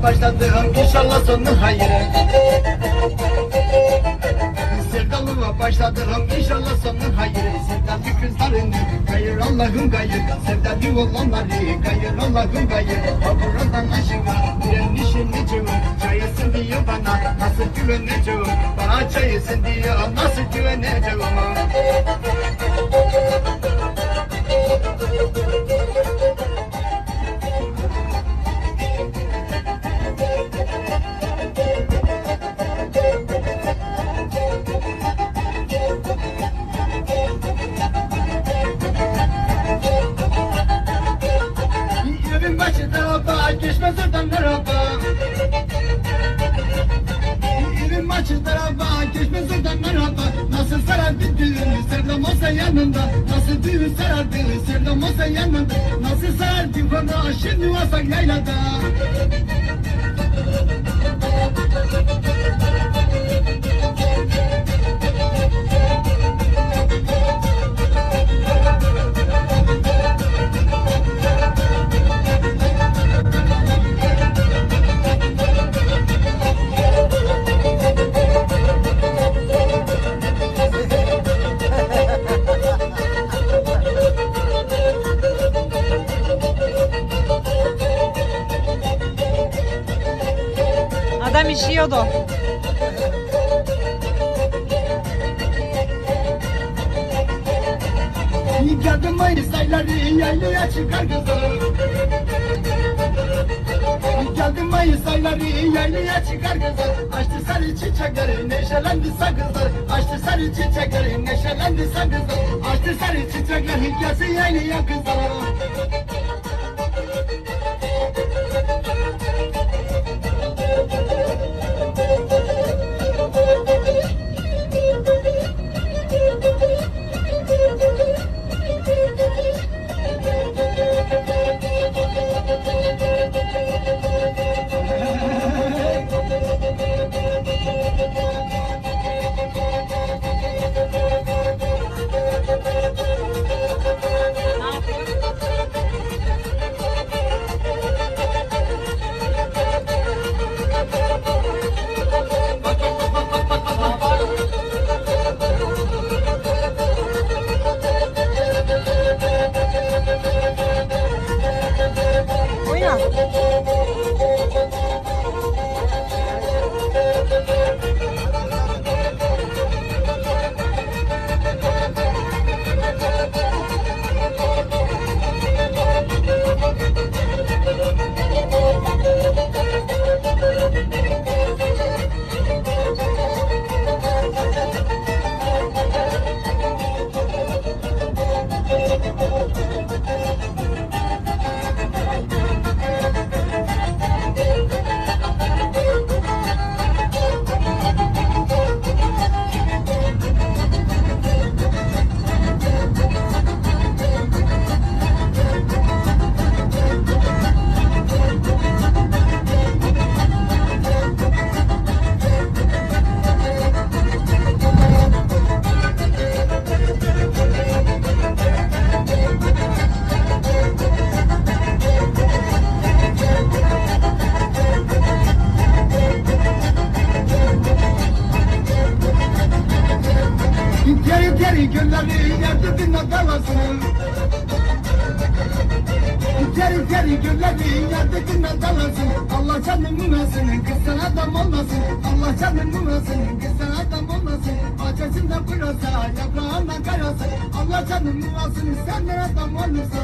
yoluma başladım inşallah sonu hayır Sevdaluma başladım inşallah sonu hayır Sevdalı kızların kayır Allah'ım kayır Sevdalı olanları kayır Allah'ım kayır buradan aşığa direnişin niçin Çayısın diyor bana nasıl güveneceğim? Bana çayısın diyor nasıl güveneceğim Evin başı tarafa geçmez oradan Nasıl sarardı düğünü sevdam olsa yanında? Nasıl düğün sarardı sevdam olsa yanında? Nasıl sarardı bana şimdi olsak yaylada Adam işiyordu. Geldim Mayıs ayları yaylaya çıkar kızım. Geldim Mayıs ayları yaylaya çıkar kızım. Açtı sarı çiçekleri neşelendi sakızlar Açtı sarı çiçekleri neşelendi sakızlar Açtı sarı çiçekleri gelsin yaylaya kızlar Geri geri gölleri yer dibine dalasın Geri geri gölleri yer dibine dalasın Allah canın münasın kız sen adam olmasın. Allah canın münasın kız sen adam olmasın. Acısında pırasa yaprağında karası Allah canın münasın senden adam olursa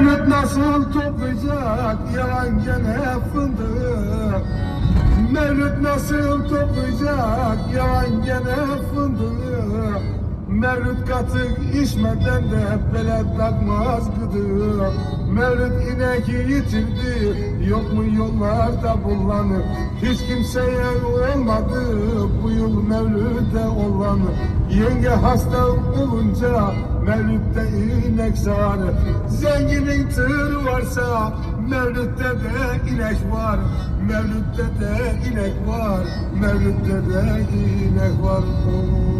Cennet nasıl toplayacak? Yalan gene fındığı Mevlüt nasıl toplayacak? Yalan gene fındığı Mevlüt katık içmeden de belet takmaz gıdığı Mevlüt ineği yitirdi yok mu yollarda bullanır? Hiç kimseye olmadı bu yıl Mevlüt'e olanı. Yenge hasta olunca Mevlüt'te inek sağır Zenginin tır varsa Mevlüt'te de inek var. Mevlüt'te de inek var. Mevlüt'te de inek var. Mayıs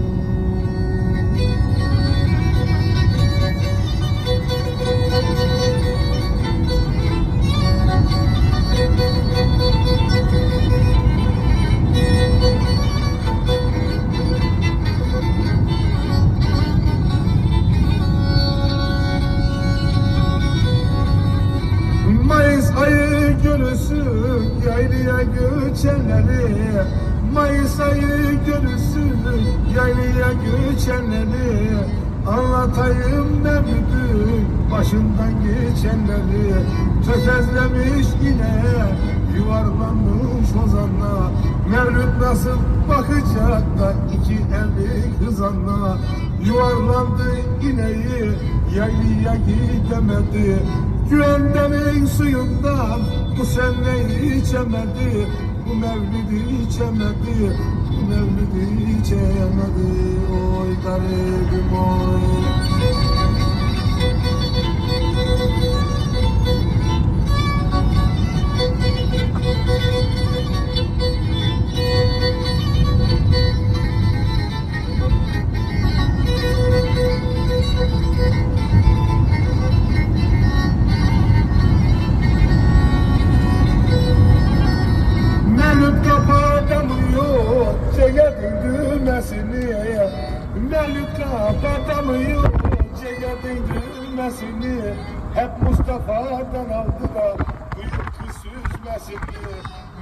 yaylaya göçenleri Mayıs ayı görürsün yaylaya göçenleri. Anlatayım Mevlüt'ün başından geçenleri. Tökezlemiş yine yuvarlanmış ozanla. Mevlüt nasıl bakacak da iki elli kızanla Yuvarlandı ineği yaylaya gidemedi. Güvendemin suyundan bu sene içemedi Bu mevlidi içemedi Bu mevlidi içemedi. Oy garibim oy düğmesini Hep Mustafa'dan aldı da Bıyık süzmesini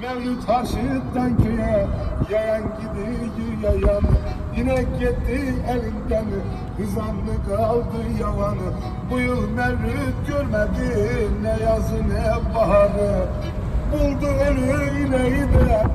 Mevlüt harşıttan köye Yayan gidiyor yayan. İnek gitti elinden Hızanlı kaldı yavanı Bu yıl Mevlüt görmedi Ne yazı ne baharı. Buldu ölü ineği de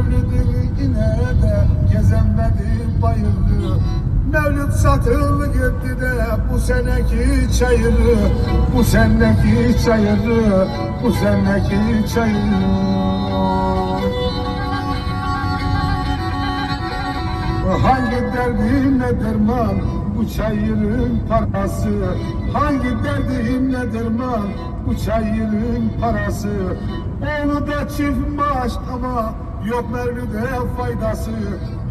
Mevlüt'ün ineğe de gezemedi bayıldı Mevlüt satıldı gitti de bu seneki çayırı Bu seneki çayırı Bu seneki çayırı. Hangi derdime derman bu çayırın parası. Hangi derdime derman bu çayırın parası. Onu da çift maaş ama yok Mevlüt'e faydası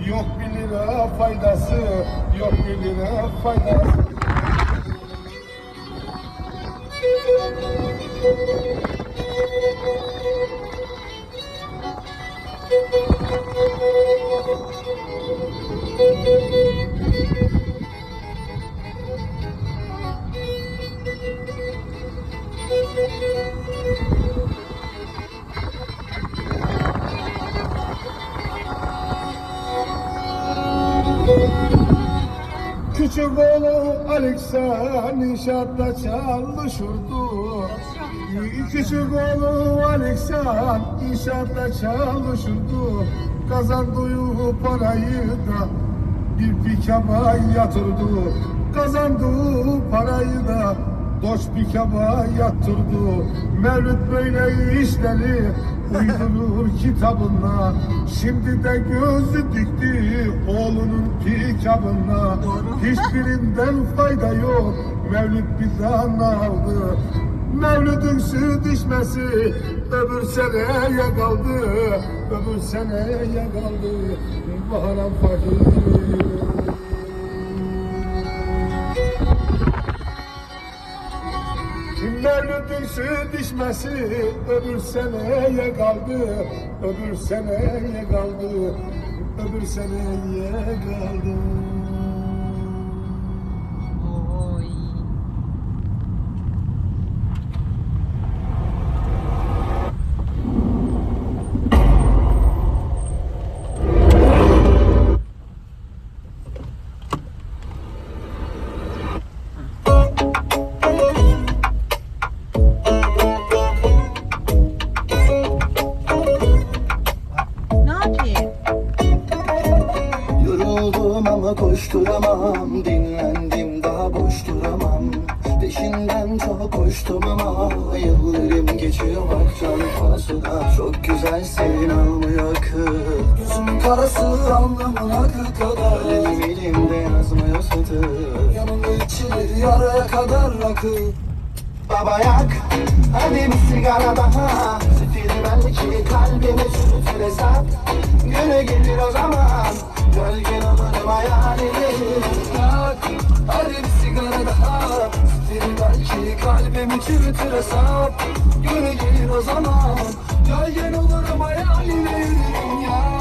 Yok bir lira faydası Yok bir lira faydası Küçük oğlu Aleksan inşaatta çalışırdı. Küçük oğlu Aleksan inşaatta çalışırdı. Kazandığı parayı da bir pikaba yatırdı. Kazandığı parayı da Doç pikaba yatırdı. Mevlüt böyle işleri uydurur kitabına. Şimdi de gözü dikti oğlunun pikabına. Hiçbirinden fayda yok. Mevlüt bizden aldı Mevlüt'ün süt içmesi öbür seneye kaldı. Öbür seneye kaldı. Baharam fakir Mevlüt'ün süt içmesi öbür seneye kaldı. Öbür seneye kaldı. Öbür seneye kaldı Çok koştum ama Yıllarım geçiyor baktan fazla Çok güzelsin almıyor akıl Gözüm karası anlamına kadar Elim elimde yazmıyor satır. Yanımda içilir yaraya kadar rakı. Baba yak hadi bir sigara daha. Zifiri belki kalbimi çürütür hesap Günü gelir o zaman Gölgen olurum hayalimin ki kalbimi Twitter'a sap Gönül o zaman. Gölgen olur ama hayaline yürüyün ya.